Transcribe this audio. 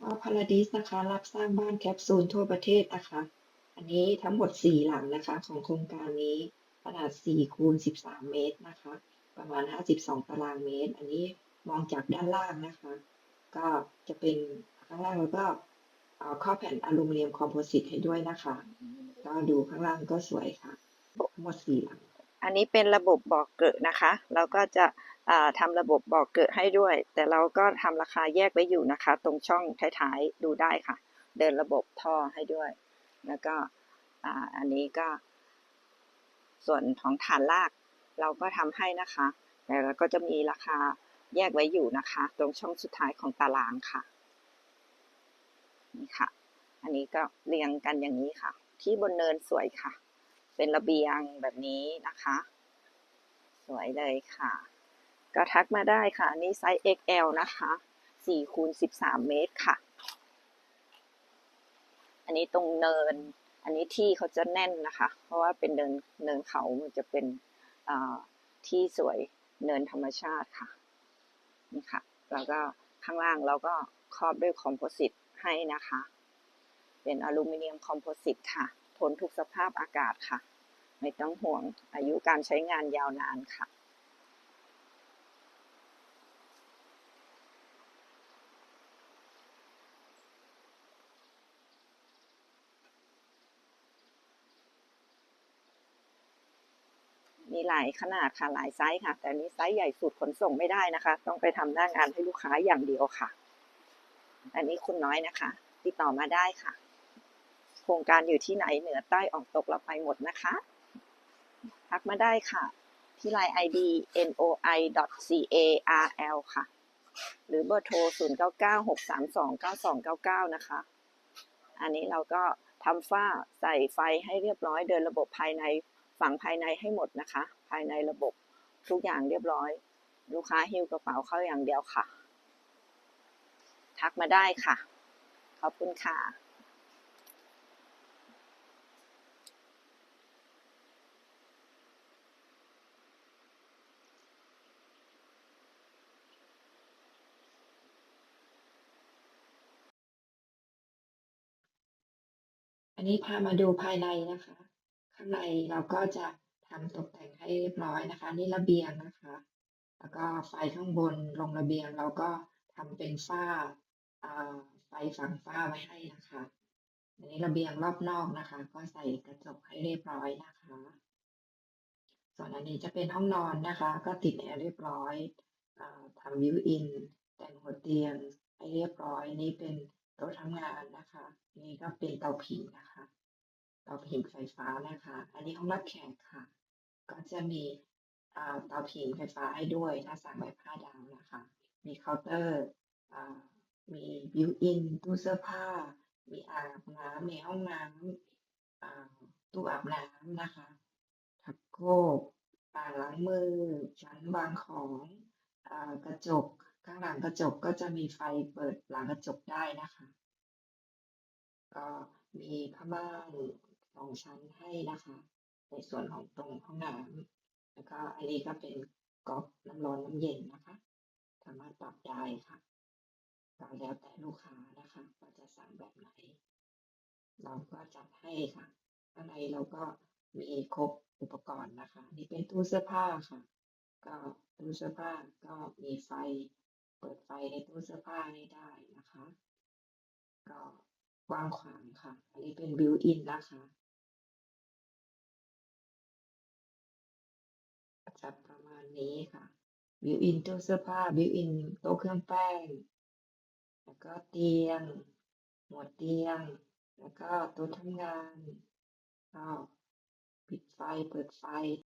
ก็พาราดิสนะคะรับสร้างบ้านแคปซูลทั่วประเทศนะคะ อันนี้ทั้งหมด 4 หลังนะคะ ของโครงการนี้ขนาด4คูณ13 เมตรนะคะ ประมาณ 52 ตารางเมตร อันนี้มองจากด้านล่างนะคะ ก็จะเป็นข้างล่างแล้วก็เอาข้อแผ่นอลูมิเนียมคอมโพสิตให้ด้วยนะคะ ก็ดูข้างล่างก็สวยค่ะทั้งหมด4หลัง อันนี้เป็นระบบบอกเกิดนะคะ เราก็จะ ทำระบบบอกเกิดให้ด้วย แต่เราก็ทำราคาแยกไว้อยู่นะคะ ตรงช่องท้ายๆดูได้ค่ะ เดินระบบท่อให้ด้วย แล้วก็อันนี้ก็ ส่วนของฐานลากเราก็ทำให้นะคะ แต่เราก็จะมีราคาแยกไว้อยู่นะคะ ตรงช่องสุดท้ายของตารางค่ะนี่ค่ะ อันนี้ก็เรียงกันอย่างนี้ค่ะ ที่บนเนินสวยค่ะ เป็นระเบียงแบบนี้นะคะ สวยเลยค่ะ ก็ทักมาได้ค่ะนนี้ไซส์ XL นะคะ4คูณ13 เมตรค่ะ อันนี้ตรงเนิน อันนี้ที่เขาจะแน่นนะคะ เพราะว่าเป็นเนินเนินเขามันจะเป็นที่สวยเนินธรรมชาติค่ะ นี่ค่ะ แล้วก็ข้างล่างเราก็ครอบด้วยคอมโพสิตให้นะคะ เป็นอลูมิเนียมคอมโพสิตค่ะ ทนทุกสภาพอากาศค่ะ ไม่ต้องห่วงอายุการใช้งานยาวนานค่ะ มีหลายขนาดค่ะหลายไซส์ค่ะ แต่นี้ไซส์ใหญ่สุดขนส่งไม่ได้นะคะ ต้องไปทำหน้างานให้ลูกค้าอย่างเดียวค่ะ อันนี้คุณน้อยนะคะ ติดต่อมาได้ค่ะ โครงการอยู่ที่ไหนเหนือใต้ออกตกเราไปหมดนะคะทักมาได้ค่ะ ที่ line ID noi carl ค่ะ หรือเบอร์โทร 0 9 9 6 3 2 9 2 9 9 นะคะ อันนี้เราก็ทำฝ้าใส่ไฟให้เรียบร้อยเดินระบบภายใน ฝั่งภายในให้หมดนะคะ ภายในระบบทุกอย่างเรียบร้อย ลูกค้าหิ้วกระเป๋าเข้าอย่างเดียวค่ะ ทักมาได้ค่ะ ขอบคุณค่ะอันนี้พามาดูภายในนะคะ ข้างในเราก็จะทำตกแต่งให้เรียบร้อยนะคะ นี่ระเบียงนะคะ แล้วก็ไฟข้างบนลงระเบียงเราก็ทำเป็นฝ้าอ่าไฟฝังฝ้าไว้ให้นะคะอันนี้ระเบียงรอบนอกนะคะ ก็ใส่กระจกให้เรียบร้อยนะคะ ส่วนอันนี้จะเป็นห้องนอนนะคะ ก็ติดแอร์เรียบร้อยอทำวิวอิน แต่งหัวเตียงให้เรียบร้อย นี่เป็นโต๊ะทำงานนะคะ นี่ก็เป็นเตาผิงนะคะ เตาผิงไฟฟ้านะคะ อันนี้ห้องรับแขกค่ะ ก็จะมีเตาผิงไฟฟ้าให้ด้วย ถ้าสั่งแบบห้าดาวนะคะ มีเคาน์เตอร์มีบิวอินตู้เสื้อผ้า มีอาบน้ำมีห้องน้ำตู้อาบน้ำนะคะชักโครกอ่างล้างมือชั้นวางของอกระจกข้างหลังกระจกก็จะมีไฟเปิดหลังกระจกได้นะคะ ก็มีผ้าม่าน สองชั้นให้นะคะ ในส่วนของตรงห้องน้ำแล้วก็อันนี้ก็เป็นก๊อกน้ำร้อนน้ำเย็นนะคะ สามารถปรับได้ค่ะก็แล้วแต่ลูกค้านะคะว่าจะสั่งแบบไหน เราก็จัดให้ค่ะข้างในเราก็มีครบอุปกรณ์นะคะ นี่เป็นตู้เสื้อผ้าค่ะ ก็ตู้เสื้อผ้าก็มีไฟ เปิดไฟในตู้เสื้อผ้าให้ได้นะคะ ก็กว้างขวางค่ะ อันนี้เป็นบิวอินนะคะ จะประมาณนี้ค่ะ บิวอินตู้เสื้อผ้า บิวอินโต๊ะเครื่องแป้ง แล้วก็เตียง หมวเตียง แล้วก็โต๊ะทำงานก็ปิดไฟ เปิดไฟ